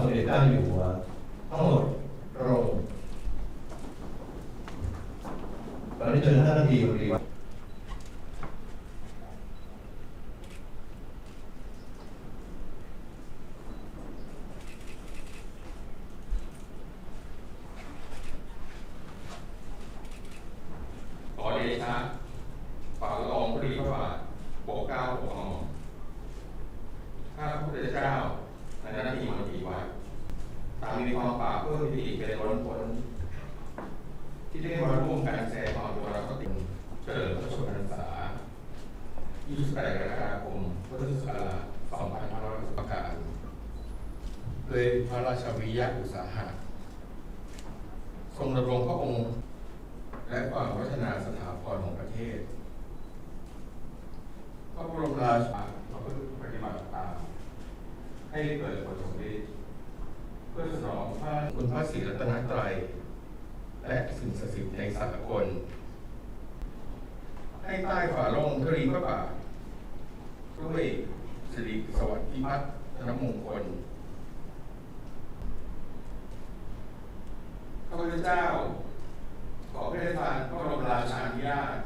สมเด็จเจ้าอยู่หัวทั้งหมดตรงตอนนี้เชิญท่านรัฐมนตรีปฏิวัติขอเดชะฝ่าละอองธุลีพระบาทโปรดเกล้าปรดกหม่อมข้าพระพุทธเจ้าในหน้าที่มนตรีวัดตามมีความปราบเพื่อพิธีเป็นล้นพ้นที่ ได้มาร่วมกันแสดงความจงรักภักดีเฉลิมพระชนมพรรษา28กรกฎาคมพุทธศักราช2500ประการโดยพระราชวิยะอุตสาหะทรงดำรงพระองค์ และความพัฒนาสถาพรของประเทศ พระบรมราชาประพฤติปฏิบัติตาม ให้เกิดผลสำเร็จเพื่อสนองพระคุณพระศรีรัตนตรัย และสิ่งศักดิ์สิทธิ์ในสากลให้ใต้ฝ่าลงทรีพระบาทด้วยสิริสวัสดิ์พิพัฒนมงคลข้าพเจ้า ขอพระราชทานพระบรมราชานุญาต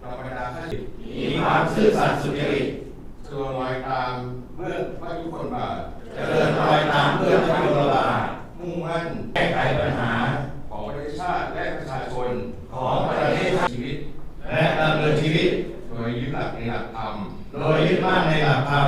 เราบรรดาข้าราชการมีความซื่อสัตย์สุจริตเจริญรอยตามเมื่อพระยุคลบาทเจริญรอยตามเพื่อพระยุคลบาทมุ่งมั่นแก้ไขปัญหา ประเทศชาติชีวิต และดำเนินชีวิต โดยยึดหลักในหลักธรรม โดยยึดมั่นในหลักธรรม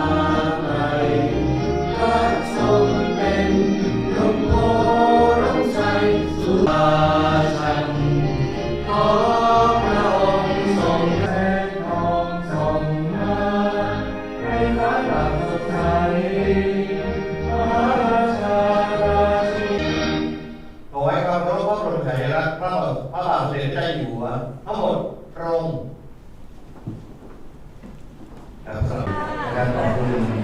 หัวทั้งหมดตรงครับสำหรับการขอบคุณ